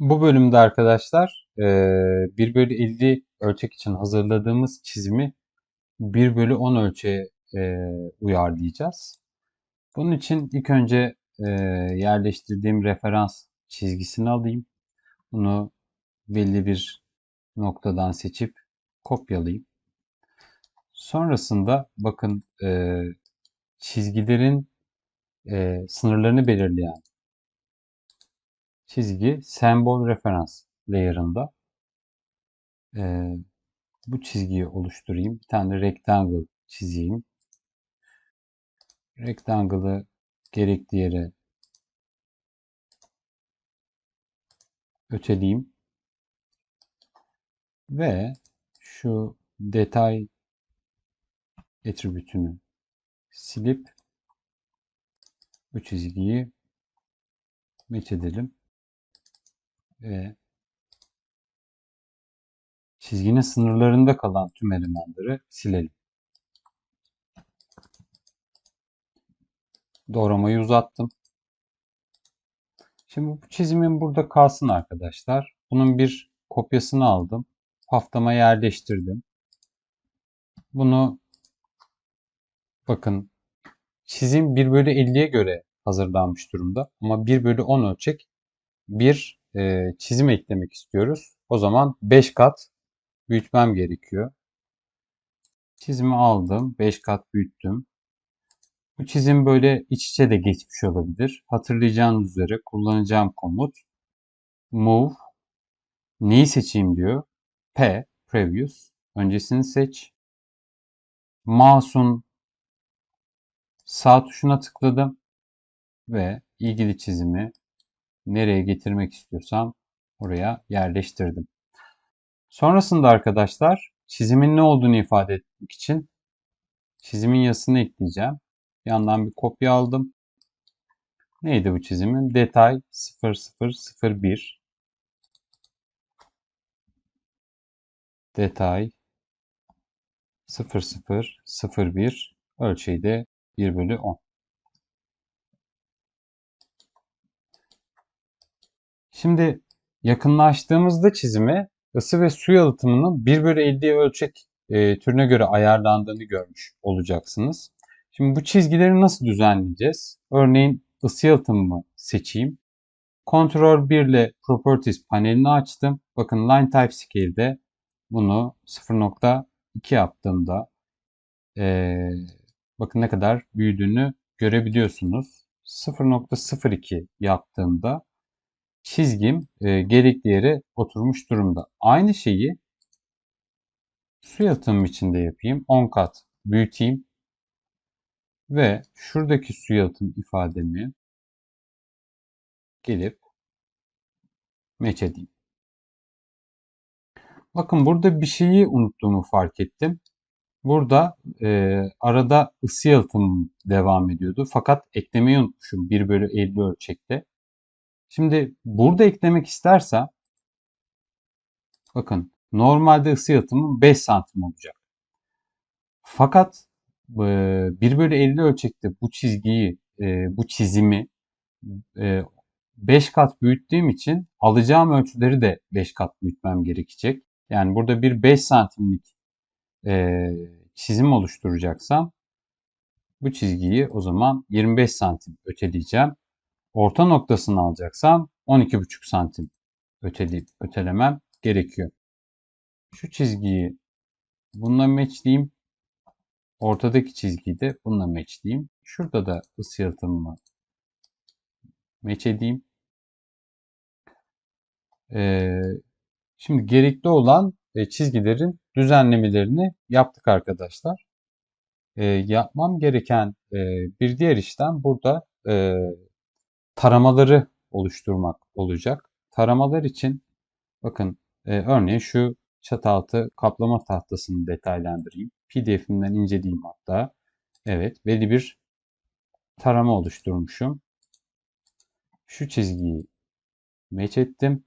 Bu bölümde arkadaşlar e, 1 bölü 50 ölçek için hazırladığımız çizimi 1 bölü 10 ölçeğe e, uyarlayacağız. Bunun için ilk önce e, yerleştirdiğim referans çizgisini alayım. Bunu belli bir noktadan seçip kopyalayayım. Sonrasında bakın e, çizgilerin e, sınırlarını belirleyen çizgi sembol referans layer'ında. Ee, bu çizgiyi oluşturayım. Bir tane rectangle çizeyim. Rectangle'ı gerekli yere öteleyeyim. Ve şu detay attribütünü silip bu çizgiyi match edelim. Ve çizginin sınırlarında kalan tüm elemanları silelim. Doğramayı uzattım. Şimdi bu çizimin burada kalsın arkadaşlar. Bunun bir kopyasını aldım. Haftama yerleştirdim. Bunu bakın çizim 1 bölü 50'ye göre hazırlanmış durumda. Ama 1 bölü 10 ölçek bir e, çizim eklemek istiyoruz. O zaman 5 kat büyütmem gerekiyor. Çizimi aldım. 5 kat büyüttüm. Bu çizim böyle iç içe de geçmiş olabilir. Hatırlayacağınız üzere kullanacağım komut move neyi seçeyim diyor. P previous öncesini seç. Mouse'un sağ tuşuna tıkladım ve ilgili çizimi nereye getirmek istiyorsam oraya yerleştirdim. Sonrasında arkadaşlar çizimin ne olduğunu ifade etmek için çizimin yazısını ekleyeceğim. Yandan bir kopya aldım. Neydi bu çizimin? Detay 0001 Detay 0001 ölçeği de 1 bölü 10. Şimdi yakınlaştığımızda çizime ısı ve su yalıtımının 1 bölü 50'ye ölçek e, türüne göre ayarlandığını görmüş olacaksınız. Şimdi bu çizgileri nasıl düzenleyeceğiz? Örneğin ısı yalıtımımı seçeyim. Ctrl 1 ile Properties panelini açtım. Bakın Line Type Scale'de bunu 0.2 yaptığımda e, bakın ne kadar büyüdüğünü görebiliyorsunuz. 0.02 yaptığımda çizgim e, gerekli yere oturmuş durumda. Aynı şeyi su yalıtımım içinde yapayım. 10 kat büyüteyim. Ve şuradaki su yalıtım ifademi gelip match edeyim. Bakın burada bir şeyi unuttuğumu fark ettim. Burada e, arada ısı yalıtımım devam ediyordu. Fakat eklemeyi unutmuşum 1 bölü 50 ölçekte. Şimdi burada eklemek istersem bakın normalde ısı yalıtımı 5 santim olacak. Fakat 1 bölü 50 ölçekte bu çizgiyi, bu çizimi 5 kat büyüttüğüm için alacağım ölçüleri de 5 kat büyütmem gerekecek. Yani burada bir 5 santimlik çizim oluşturacaksam bu çizgiyi o zaman 25 santim öteleyeceğim orta noktasını alacaksam 12,5 santim öteleyip ötelemem gerekiyor. Şu çizgiyi bununla matchleyeyim. Ortadaki çizgiyi de bununla matchleyeyim. Şurada da ısı yalıtımımı match edeyim. Ee, şimdi gerekli olan e, çizgilerin düzenlemelerini yaptık arkadaşlar. Ee, yapmam gereken e, bir diğer işlem burada e, taramaları oluşturmak olacak. Taramalar için bakın e, örneğin şu çataltı kaplama tahtasını detaylandırayım. PDF'imden inceleyeyim hatta. Evet belli bir tarama oluşturmuşum. Şu çizgiyi match ettim.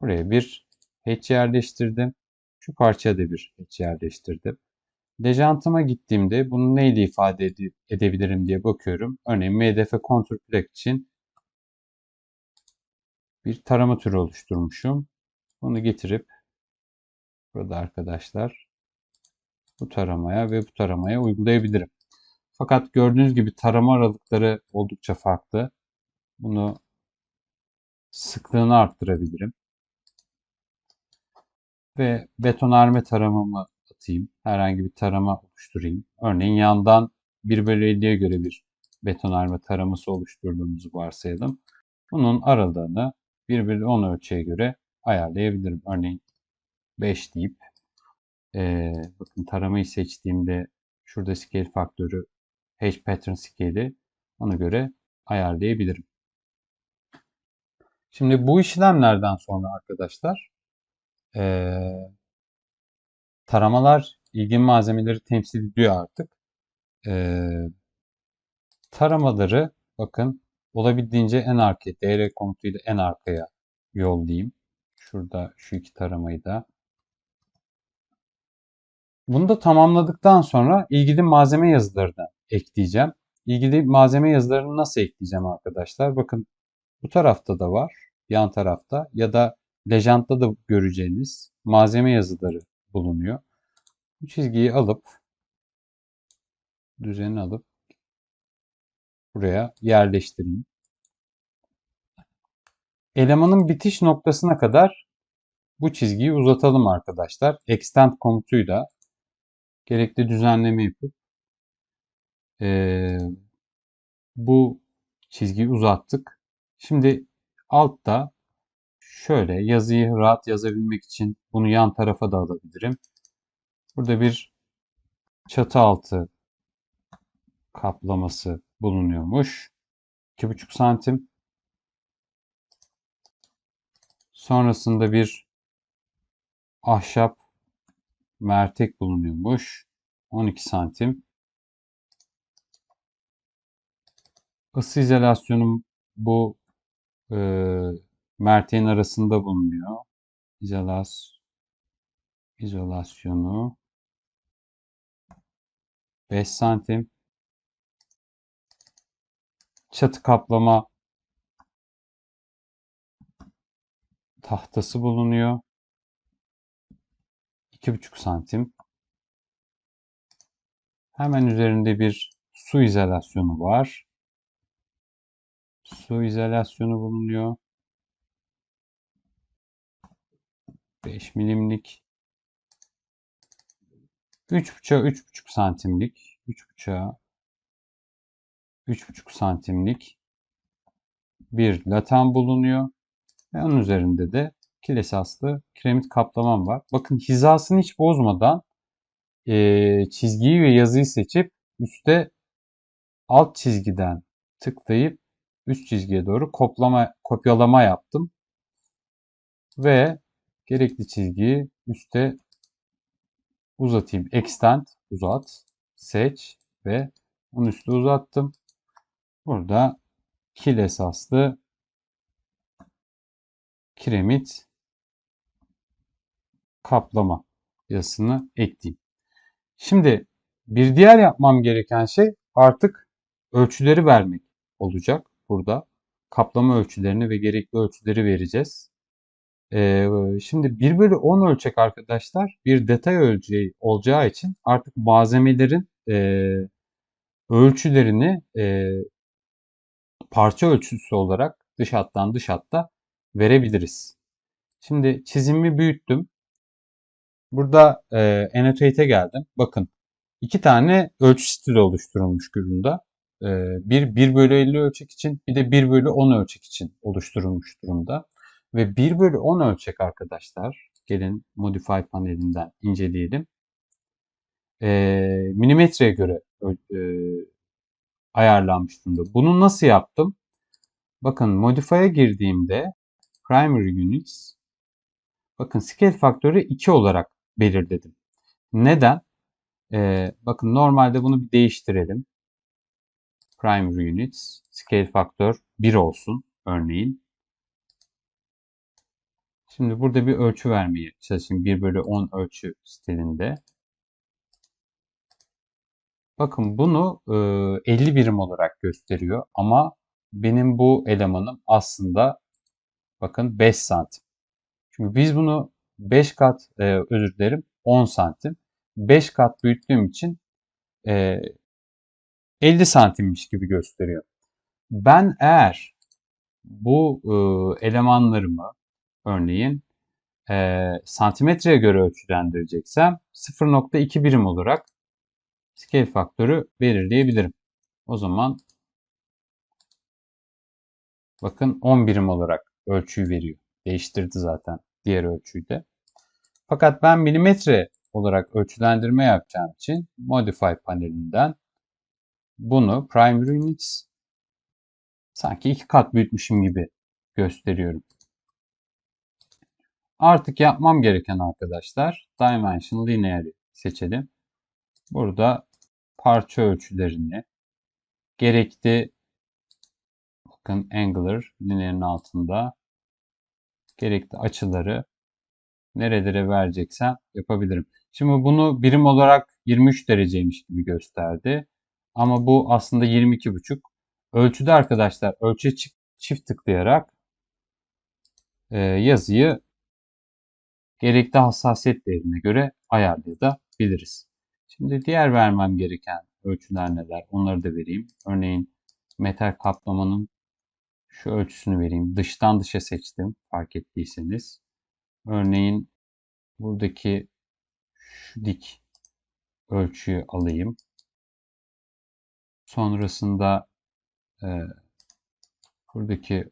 Buraya bir hatch yerleştirdim. Şu parçaya da bir hatch yerleştirdim. Dejantıma gittiğimde bunu neyle ifade ed edebilirim diye bakıyorum. Örneğin MDF Contour Plug için bir tarama türü oluşturmuşum. Bunu getirip burada arkadaşlar bu taramaya ve bu taramaya uygulayabilirim. Fakat gördüğünüz gibi tarama aralıkları oldukça farklı. Bunu sıklığını arttırabilirim. Ve betonarme taramamı atayım. Herhangi bir tarama oluşturayım. Örneğin yandan 1 bölü 50'ye göre bir betonarme taraması oluşturduğumuzu varsayalım. Bunun aralığını 1 bölü 10 ölçüye göre ayarlayabilirim. Örneğin 5 deyip e, bakın taramayı seçtiğimde şurada scale faktörü H pattern scale'i ona göre ayarlayabilirim. Şimdi bu işlemlerden sonra arkadaşlar taramalar ilgin malzemeleri temsil ediyor artık. E, taramaları bakın olabildiğince en arkaya DR komutuyla en arkaya yollayayım. Şurada şu iki taramayı da. Bunu da tamamladıktan sonra ilgili malzeme yazılarını ekleyeceğim. İlgili malzeme yazılarını nasıl ekleyeceğim arkadaşlar? Bakın bu tarafta da var. Yan tarafta ya da Lejantta da göreceğiniz malzeme yazıları bulunuyor. Bu çizgiyi alıp düzeni alıp buraya yerleştireyim. Elemanın bitiş noktasına kadar bu çizgiyi uzatalım arkadaşlar. Extend komutuyla gerekli düzenleme yapıp e, bu çizgiyi uzattık. Şimdi altta şöyle yazıyı rahat yazabilmek için bunu yan tarafa da alabilirim. Burada bir çatı altı kaplaması bulunuyormuş. 2,5 santim. Sonrasında bir ahşap mertek bulunuyormuş. 12 santim. Isı izolasyonum bu e, merteğin arasında bulunuyor. İzolas, izolasyonu 5 santim. Çatı kaplama tahtası bulunuyor. 2,5 santim. Hemen üzerinde bir su izolasyonu var. Su izolasyonu bulunuyor. 5 milimlik 3.5'a 3.5 santimlik 3.5'a 3.5 santimlik bir latan bulunuyor. Ve onun üzerinde de kil esaslı kiremit kaplamam var. Bakın hizasını hiç bozmadan e, çizgiyi ve yazıyı seçip üstte alt çizgiden tıklayıp üst çizgiye doğru koplama, kopyalama yaptım. Ve gerekli çizgiyi üste uzatayım. Extend, uzat, seç ve onun üstü uzattım. Burada kil esaslı kiremit kaplama yazısını ekleyeyim. Şimdi bir diğer yapmam gereken şey artık ölçüleri vermek olacak burada. Kaplama ölçülerini ve gerekli ölçüleri vereceğiz. Şimdi 1 bölü 10 ölçek arkadaşlar bir detay ölçeği olacağı için artık malzemelerin ölçülerini parça ölçüsü olarak dış hattan dış hatta verebiliriz. Şimdi çizimi büyüttüm. Burada e, annotate'e geldim. Bakın iki tane ölçü stili oluşturulmuş durumda. E, bir 1 bölü 50 ölçek için bir de 1 bölü 10 ölçek için oluşturulmuş durumda. Ve 1 bölü 10 ölçek arkadaşlar. Gelin Modify panelinden inceleyelim. E, milimetreye göre e, ayarlanmış durumda. Bunu nasıl yaptım? Bakın Modify'a girdiğimde Primary Units bakın Scale faktörü 2 olarak belirledim. Neden? Ee, bakın normalde bunu bir değiştirelim. Primary Units Scale faktör 1 olsun örneğin. Şimdi burada bir ölçü vermeye çalışayım. 1 bölü 10 ölçü stilinde. Bakın bunu e, 50 birim olarak gösteriyor ama benim bu elemanım aslında Bakın 5 santim. Çünkü biz bunu 5 kat e, özür dilerim 10 santim. 5 kat büyüttüğüm için e, 50 santimmiş gibi gösteriyor. Ben eğer bu e, elemanlarımı örneğin e, santimetreye göre ölçülendireceksem 0.2 birim olarak scale faktörü belirleyebilirim. O zaman bakın 10 birim olarak ölçüyü veriyor. Değiştirdi zaten diğer ölçüyü de. Fakat ben milimetre olarak ölçülendirme yapacağım için Modify panelinden bunu Primary Units sanki iki kat büyütmüşüm gibi gösteriyorum. Artık yapmam gereken arkadaşlar Dimension Linear'i seçelim. Burada parça ölçülerini gerekli bakın Angular lineerin altında gerekli açıları nerelere vereceksem yapabilirim. Şimdi bunu birim olarak 23 dereceymiş gibi gösterdi. Ama bu aslında 22,5. Ölçüde arkadaşlar ölçü çift tıklayarak yazıyı gerekli hassasiyet değerine göre ayarlayabiliriz. Şimdi diğer vermem gereken ölçüler neler? Onları da vereyim. Örneğin metal kaplamanın şu ölçüsünü vereyim. Dıştan dışa seçtim fark ettiyseniz. Örneğin buradaki şu dik ölçüyü alayım. Sonrasında e, buradaki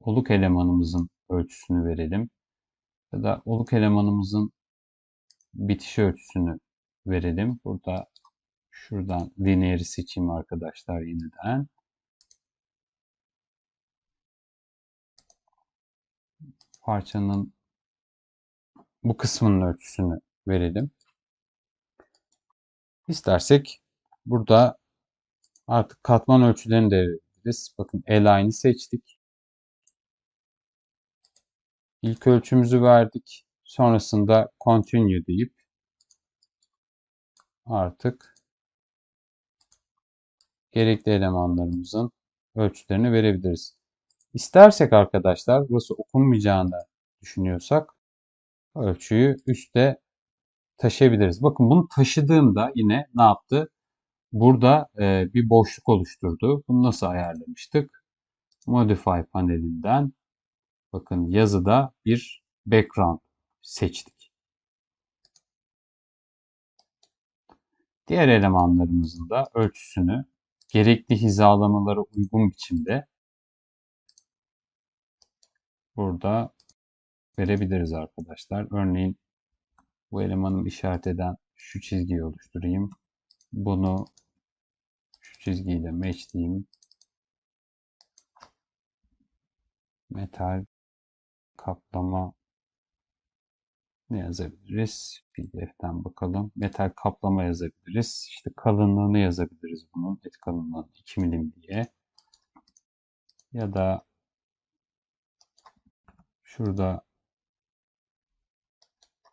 oluk elemanımızın ölçüsünü verelim. Ya da oluk elemanımızın bitiş ölçüsünü verelim. Burada şuradan lineeri seçeyim arkadaşlar yeniden. Parçanın bu kısmının ölçüsünü verelim. İstersek burada artık katman ölçülerini de verebiliriz. Bakın Align'i seçtik. İlk ölçümüzü verdik. Sonrasında Continue deyip artık gerekli elemanlarımızın ölçülerini verebiliriz. İstersek arkadaşlar burası okunmayacağını düşünüyorsak ölçüyü üste taşıyabiliriz. Bakın bunu taşıdığımda yine ne yaptı? Burada e, bir boşluk oluşturdu. Bunu nasıl ayarlamıştık? Modify panelinden bakın yazıda bir background seçtik. Diğer elemanlarımızın da ölçüsünü gerekli hizalamalara uygun biçimde burada verebiliriz arkadaşlar. Örneğin bu elemanı işaret eden şu çizgiyi oluşturayım. Bunu şu çizgiyle matchleyeyim. Metal kaplama ne yazabiliriz? PDF'den bakalım. Metal kaplama yazabiliriz. İşte kalınlığını yazabiliriz bunun. Et kalınlığı 2 milim diye. Ya da şurada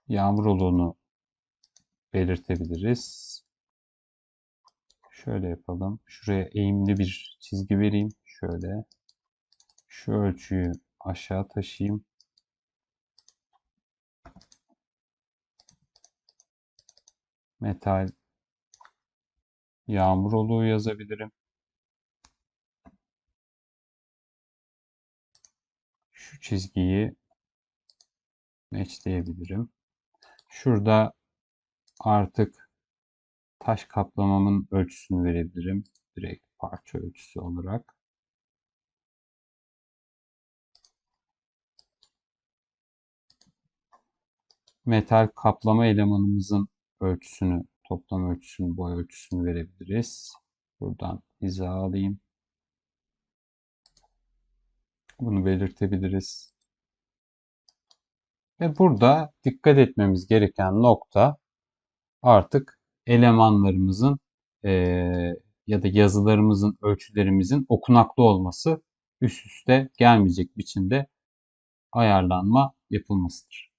yağmur oluğunu belirtebiliriz. Şöyle yapalım. Şuraya eğimli bir çizgi vereyim. Şöyle. Şu ölçüyü aşağı taşıyayım. Metal yağmur oluğu yazabilirim. Şu çizgiyi matchleyebilirim. Şurada artık taş kaplamamın ölçüsünü verebilirim. Direkt parça ölçüsü olarak. Metal kaplama elemanımızın ölçüsünü, toplam ölçüsünü, boy ölçüsünü verebiliriz. Buradan hiza alayım. Bunu belirtebiliriz. Ve burada dikkat etmemiz gereken nokta artık elemanlarımızın e, ya da yazılarımızın, ölçülerimizin okunaklı olması üst üste gelmeyecek biçimde ayarlanma yapılmasıdır.